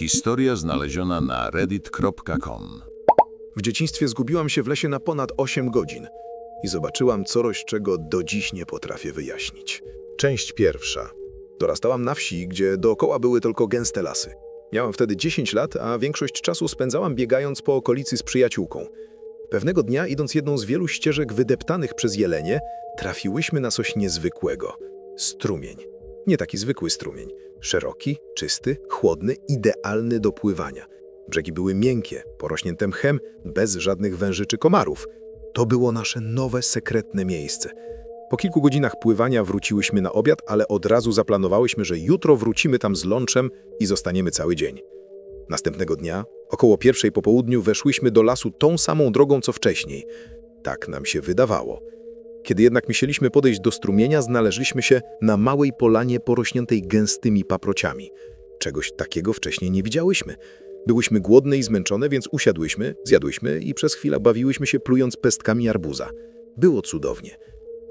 Historia znaleziona na reddit.com. W dzieciństwie zgubiłam się w lesie na ponad 8 godzin i zobaczyłam coś, czego do dziś nie potrafię wyjaśnić. Część pierwsza. Dorastałam na wsi, gdzie dookoła były tylko gęste lasy. Miałam wtedy 10 lat, a większość czasu spędzałam biegając po okolicy z przyjaciółką. Pewnego dnia, idąc jedną z wielu ścieżek wydeptanych przez jelenie, trafiłyśmy na coś niezwykłego. Strumień. Nie taki zwykły strumień. Szeroki, czysty, chłodny, idealny do pływania. Brzegi były miękkie, porośnięte mchem, bez żadnych węży czy komarów. To było nasze nowe, sekretne miejsce. Po kilku godzinach pływania wróciłyśmy na obiad, ale od razu zaplanowałyśmy, że jutro wrócimy tam z lunchem i zostaniemy cały dzień. Następnego dnia, około pierwszej po południu, weszłyśmy do lasu tą samą drogą co wcześniej. Tak nam się wydawało. Kiedy jednak musieliśmy podejść do strumienia, znaleźliśmy się na małej polanie porośniętej gęstymi paprociami. Czegoś takiego wcześniej nie widziałyśmy. Byłyśmy głodne i zmęczone, więc usiadłyśmy, zjadłyśmy i przez chwilę bawiłyśmy się plując pestkami arbuza. Było cudownie.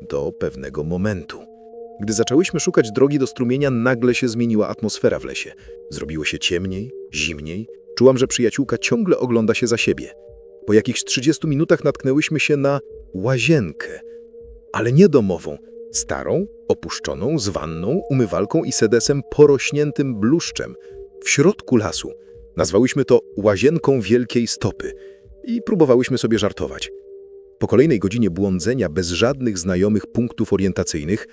Do pewnego momentu. Gdy zaczęłyśmy szukać drogi do strumienia, nagle się zmieniła atmosfera w lesie. Zrobiło się ciemniej, zimniej. Czułam, że przyjaciółka ciągle ogląda się za siebie. Po jakichś 30 minutach natknęłyśmy się na łazienkę. Ale nie domową. Starą, opuszczoną, z wanną, umywalką i sedesem porośniętym bluszczem. W środku lasu. Nazwałyśmy to łazienką wielkiej stopy i próbowałyśmy sobie żartować. Po kolejnej godzinie błądzenia bez żadnych znajomych punktów orientacyjnych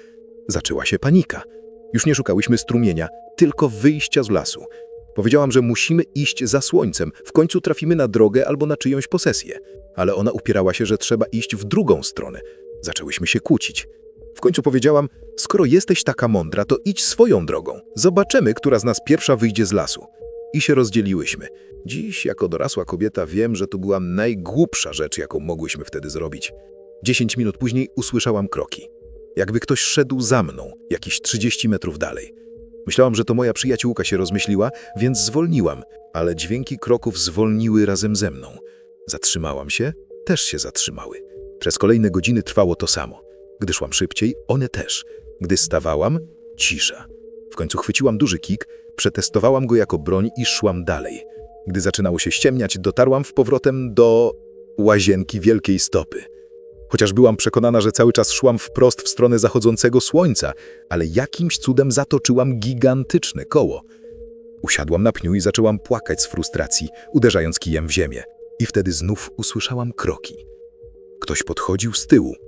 zaczęła się panika. Już nie szukałyśmy strumienia, tylko wyjścia z lasu. Powiedziałam, że musimy iść za słońcem, w końcu trafimy na drogę albo na czyjąś posesję. Ale ona upierała się, że trzeba iść w drugą stronę. Zaczęłyśmy się kłócić. W końcu powiedziałam, skoro jesteś taka mądra, to idź swoją drogą. Zobaczymy, która z nas pierwsza wyjdzie z lasu. I się rozdzieliłyśmy. Dziś, jako dorosła kobieta, wiem, że to była najgłupsza rzecz, jaką mogłyśmy wtedy zrobić. Dziesięć minut później usłyszałam kroki. Jakby ktoś szedł za mną, jakieś 30 metrów dalej. Myślałam, że to moja przyjaciółka się rozmyśliła, więc zwolniłam, ale dźwięki kroków zwolniły razem ze mną. Zatrzymałam się, też się zatrzymały. Przez kolejne godziny trwało to samo. Gdy szłam szybciej, one też. Gdy stawałam, cisza. W końcu chwyciłam duży kik, przetestowałam go jako broń i szłam dalej. Gdy zaczynało się ściemniać, dotarłam w powrotem do łazienki wielkiej stopy. Chociaż byłam przekonana, że cały czas szłam wprost w stronę zachodzącego słońca, ale jakimś cudem zatoczyłam gigantyczne koło. Usiadłam na pniu i zaczęłam płakać z frustracji, uderzając kijem w ziemię. I wtedy znów usłyszałam kroki. Ktoś podchodził z tyłu.